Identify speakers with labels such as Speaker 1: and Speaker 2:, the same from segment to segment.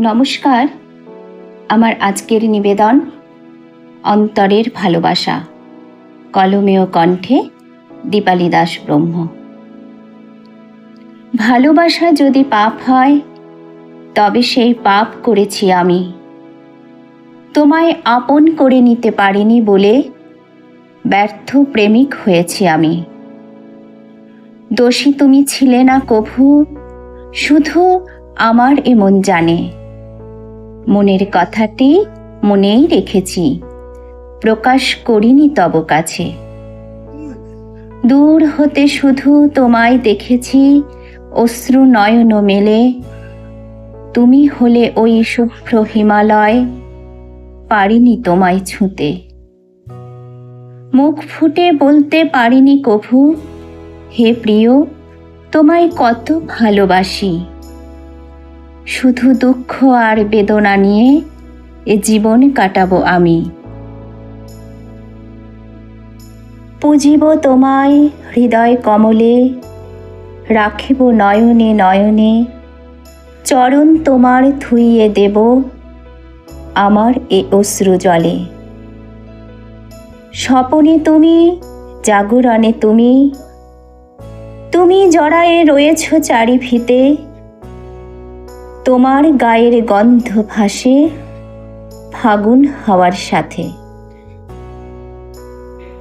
Speaker 1: নমস্কার। আমার আজকের নিবেদন, অন্তরের ভালোবাসা। কলমেয় কণ্ঠে দীপালি দাস ব্রহ্ম। ভালোবাসা যদি পাপ হয়, তবে সেই পাপ করেছি আমি। তোমায় আপন করে নিতে পারিনি বলে ব্যর্থ প্রেমিক হয়েছি আমি। দোষী তুমি ছিলে না কভু, শুধু আমার এমন জানে। মনের কথাটি মনেই রেখেছি। প্রকাশ করিনি তব কাছে। দূর হতে শুধু তোমায় দেখেছি, অশ্রু নয়ন মেলে। তুমি হলে ওই শুভ্র হিমালয় পারিনি তোমায় ছুঁতে। মুখ ফুটে বলতে পারিনি কভু, হে প্রিয়, তোমায় কত ভালোবাসি। শুধু দুঃখ আর বেদনা নিয়ে এ জীবন কাটাবো আমি। পুজিব তোমায় হৃদয় কমলে, রাখিব নয়নে নয়নে, চরণ তোমার থুইয়ে দেব আমার এ অশ্রু জলে। স্বপনে তুমি, জাগরণে তুমি তুমি জড়ায়ে রয়েছ চারি ফিতে তোমার গায়ের গন্ধ ভাসে ফাগুন হাওয়ার সাথে।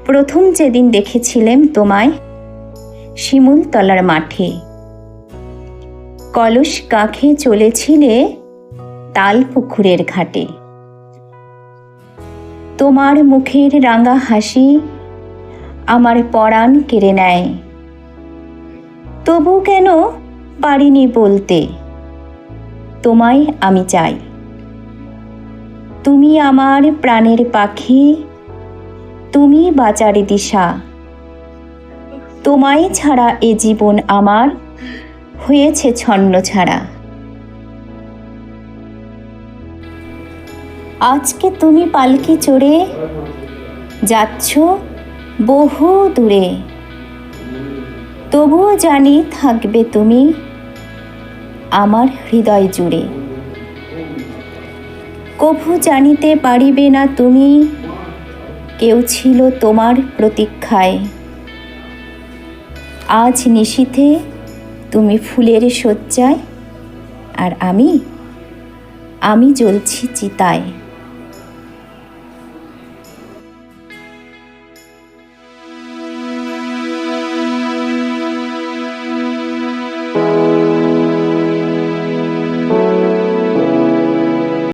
Speaker 1: প্রথম যেদিন দেখেছিলেম তোমায় শিমুলতলার মাঠে। কলস কাঁখে চলেছিলে তাল পুকুরের ঘাটে। তোমার মুখের রাঙা হাসি আমার পরাণ কেড়ে নেয়। তবু কেন পারিনি বলতে? তোমায় আমি চাই। তুমি আমার প্রাণের পাখি, তুমি বাঁচার দিশা। তোমায় ছাড়া এ জীবন আমার হয়েছে ছন্ন ছাড়া। আজকে তুমি পালকি চড়ে যাচ্ছ বহু দূরে। তবুও জানি থাকবে তুমি আমার হৃদয় জুড়ে। কভু জানিতে পারিবে না তুমি, কেউ ছিল তোমার প্রতীক্ষায়। আজ নিশীথে তুমি ফুলের শয্যায়, আর আমি আমি জ্বলছি চিতায়।